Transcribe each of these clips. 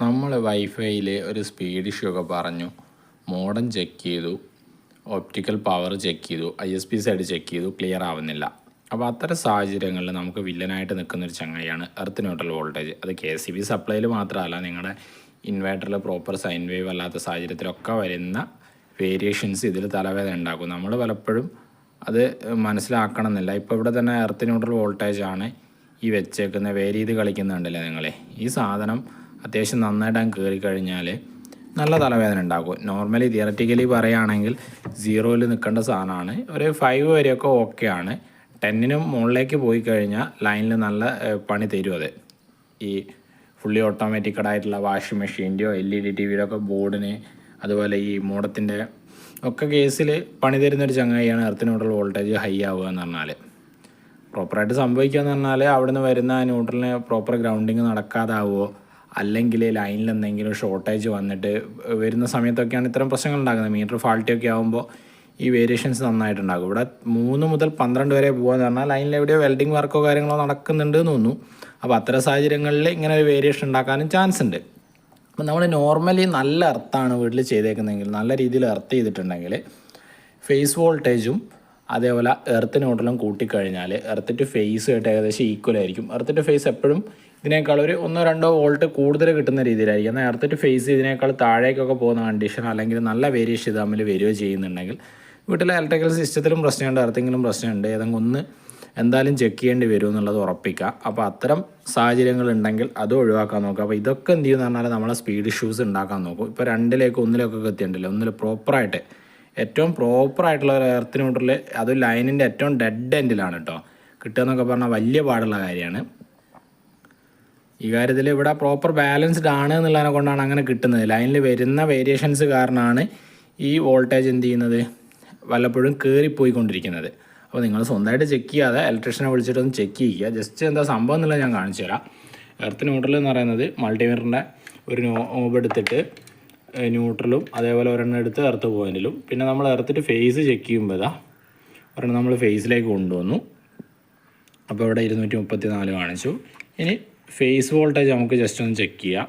നമ്മൾ വൈഫൈയിൽ ഒരു speed issue ഒക്കെ പറഞ്ഞു. മോഡം ചെക്ക് ചെയ്തു. ഒപ്റ്റിക്കൽ പവർ ചെക്ക് ചെയ്തു. I S P side check ചെയ്തു. ക്ലിയർ ആവുന്നില്ല. അപ്പോൾ അത്തരം സാഹചര്യങ്ങളിൽ നമുക്ക് വില്ലനായിട്ട് നിൽക്കുന്ന ഒരു ചങ്ങായിയാണ് എർത്ത് ന്യൂട്രൽ വോൾട്ടേജ് അത് കെ സി ബി സപ്ലൈയിൽ മാത്രമല്ല നിങ്ങളുടെ ഇൻവേർട്ടറിൽ പ്രോപ്പർ സൈൻ വേവ് അല്ലാത്ത സാഹചര്യത്തിലൊക്കെ വരുന്ന വേരിയേഷൻസ് ഇതിൽ തലവേദന ഉണ്ടാക്കും. നമ്മൾ പലപ്പോഴും അത് മനസ്സിലാക്കണം എന്നില്ല ഇപ്പോൾ ഇവിടെ തന്നെ എർത്ത് ന്യൂട്രൽ വോൾട്ടേജ് ആണ് ഈ വെച്ചേക്കുന്ന വേരി ഇത് കളിക്കുന്നുണ്ടല്ലേ നിങ്ങളെ? ഈ സാധനം അത്യാവശ്യം നന്നായിട്ട് അങ്ങ് കയറി കഴിഞ്ഞാൽ നല്ല തലവേദന ഉണ്ടാകും. നോർമലി തിയററ്റിക്കലി പറയുകയാണെങ്കിൽ സീറോയിൽ നിൽക്കേണ്ട സാധനമാണ്. ഒരു ഫൈവ് വരെയൊക്കെ ഓക്കെ ആണ്. ടെന്നിനും മുകളിലേക്ക് പോയി കഴിഞ്ഞാൽ ലൈനിൽ നല്ല പണി തരും അത്. ഈ ഫുള്ളി ഓട്ടോമാറ്റിക്കഡ് ആയിട്ടുള്ള വാഷിംഗ് മെഷീന്റെയോ എൽ ഇ ഡി ടി വിയുടെ ഒക്കെ ബോർഡിന് അതുപോലെ ഈ മോഡത്തിന്റെ ഒക്കെ കേസിൽ പണി തരുന്നൊരു ചങ്ങായിയാണ് എർത്ത് വോൾട്ടേജ് ഹൈ ആവുക എന്ന് പറഞ്ഞാൽ പ്രോപ്പറായിട്ട് സംഭവിക്കുക എന്ന് പറഞ്ഞാൽ അവിടുന്ന് വരുന്ന ന്യൂട്രലിന് പ്രോപ്പർ ഗ്രൗണ്ടിങ് നടക്കാതാവുമോ അല്ലെങ്കിൽ ലൈനിൽ എന്തെങ്കിലും ഷോർട്ടേജ് വന്നിട്ട് വരുന്ന സമയത്തൊക്കെയാണ് ഇത്തരം പ്രശ്നങ്ങൾ ഉണ്ടാകുന്നത് മീറ്റർ ഫാൾട്ടി ഒക്കെ ആകുമ്പോൾ ഈ വേരിയേഷൻസ് നന്നായിട്ടുണ്ടാകും. ഇവിടെ മൂന്ന് മുതൽ പന്ത്രണ്ട് വരെ പോകുകയെന്ന് പറഞ്ഞാൽ ലൈനിൽ എവിടെയോ വെൽഡിങ് വർക്കോ കാര്യങ്ങളോ നടക്കുന്നുണ്ട് എന്ന് തോന്നുന്നു. അപ്പോൾ അത്തരം സാഹചര്യങ്ങളിൽ ഇങ്ങനെ ഒരു വേരിയേഷൻ ഉണ്ടാക്കാനും ചാൻസ് ഉണ്ട്. അപ്പം നമ്മൾ നോർമലി നല്ല എർത്താണ് വീട്ടിൽ ചെയ്തേക്കുന്നതെങ്കിൽ നല്ല രീതിയിൽ എർത്ത് ചെയ്തിട്ടുണ്ടെങ്കിൽ ഫേസ് വോൾട്ടേജും അതേപോലെ എർത്ത് ന്യൂട്രലും കൂട്ടിക്കഴിഞ്ഞാൽ എർത്ത് ടു ഫേസ് ആയിട്ട് ഏകദേശം ഈക്വൽ ആയിരിക്കും. എർത്ത് ടു ഫേസ് എപ്പോഴും ഇതിനേക്കാൾ ഒരു ഒന്നോ രണ്ടോ വോൾട്ട് കൂടുതൽ കിട്ടുന്ന രീതിയിലായിരിക്കും. എന്നാൽ എർത്ത് ടു ഫേസ് ഇതിനേക്കാൾ താഴേക്കൊക്കെ പോകുന്ന കണ്ടീഷൻ അല്ലെങ്കിൽ നല്ല വേരിയേഷൻ തമ്മിൽ വരികയോ ചെയ്യുന്നുണ്ടെങ്കിൽ വീട്ടിലെ ഇലക്ട്രിക്കൽ സിസ്റ്റത്തിലും പ്രശ്നമുണ്ട് എർത്തിങ്ങിലും പ്രശ്നമുണ്ട്. ഏതെങ്കിലും ഒന്ന് എന്തായാലും ചെക്ക് ചെയ്യേണ്ടി വരും എന്നുള്ളത് ഉറപ്പിക്കുക. അപ്പോൾ അത്തരം സാഹചര്യങ്ങൾ ഉണ്ടെങ്കിൽ അത് ഒഴിവാക്കാൻ നോക്കുക. അപ്പോൾ ഇതൊക്കെ എന്ത് ചെയ്യുമെന്ന് പറഞ്ഞാൽ നമ്മളെ സ്പീഡ് ഇഷ്യൂസ് ഉണ്ടാക്കാൻ നോക്കും. ഇപ്പോൾ രണ്ടിലേക്ക് ഒന്നിലേക്കൊക്കെ എത്തിയിട്ടുണ്ടല്ലോ. ഒന്നിൽ പ്രോപ്പറായിട്ട് ഏറ്റവും പ്രോപ്പറായിട്ടുള്ള ഒരു എർത്തിന് ന്യൂട്രൽ അത് ലൈനിന്റെ ഏറ്റവും ഡെഡ് എൻഡിലാണ് കേട്ടോ കിട്ടുക എന്നൊക്കെ പറഞ്ഞാൽ വലിയ പാടുള്ള കാര്യമാണ്. ഈ കാര്യത്തിൽ ഇവിടെ പ്രോപ്പർ ബാലൻസ്ഡ് ആണ് എന്നുള്ളതിനെ കൊണ്ടാണ് അങ്ങനെ കിട്ടുന്നത്. ലൈനിൽ വരുന്ന വേരിയേഷൻസ് കാരണമാണ് ഈ വോൾട്ടേജ് എന്ത് ചെയ്യുന്നത്? വല്ലപ്പോഴും കയറിപ്പോയിക്കൊണ്ടിരിക്കുന്നത് അപ്പോൾ നിങ്ങൾ സ്വന്തമായിട്ട് ചെക്ക് ചെയ്യാതെ ഇലക്ട്രീഷ്യനെ വിളിച്ചിട്ടൊന്ന് ചെക്ക് ചെയ്യുക. ജസ്റ്റ് എന്താ സംഭവം എന്നുള്ളത് ഞാൻ കാണിച്ചു തരാം. എർത്ത് ന്യൂട്രൽ എന്ന് പറയുന്നത് മൾട്ടിമീറ്ററിന്റെ ഒരു നോബ് എടുത്തിട്ട് ന്യൂട്രലും അതേപോലെ ഒരെണ്ണം എടുത്ത് എർത്ത് പോയിന്റിലും പിന്നെ നമ്മൾ എർത്തിട്ട് ഫേസ് ചെക്ക് ചെയ്യുമ്പോൾ ഒരെണ്ണം നമ്മൾ ഫേസിലേക്ക് കൊണ്ടുവന്നു. അപ്പോൾ ഇവിടെ ഇരുന്നൂറ്റി മുപ്പത്തി നാല് കാണിച്ചു. ഇനി ഫേസ് വോൾട്ടേജ് നമുക്ക് ജസ്റ്റ് ഒന്ന് ചെക്ക് ചെയ്യാം.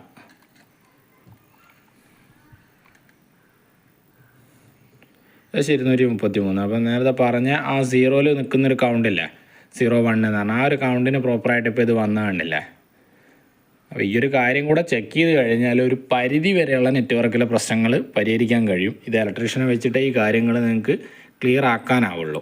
ഏകദേശം ഇരുന്നൂറ്റി മുപ്പത്തി മൂന്ന് അപ്പം നേരത്തെ പറഞ്ഞ ആ സീറോയിൽ നിൽക്കുന്നൊരു കൗണ്ടില്ലേ സീറോ വൺ പറഞ്ഞാൽ ആ ഒരു കൗണ്ടിന് പ്രോപ്പറായിട്ട് ഇപ്പോൾ ഇത് വന്ന അപ്പോൾ ഈ ഒരു കാര്യം കൂടെ ചെക്ക് ചെയ്ത് കഴിഞ്ഞാൽ ഒരു പരിധി വരെയുള്ള നെറ്റ്വർക്കിലെ പ്രശ്നങ്ങൾ പരിഹരിക്കാൻ കഴിയും. ഇത് ഇലക്ട്രീഷ്യനെ വെച്ചിട്ട് ഈ കാര്യങ്ങൾ നിങ്ങൾക്ക് ക്ലിയർ ആക്കാനാവുള്ളൂ.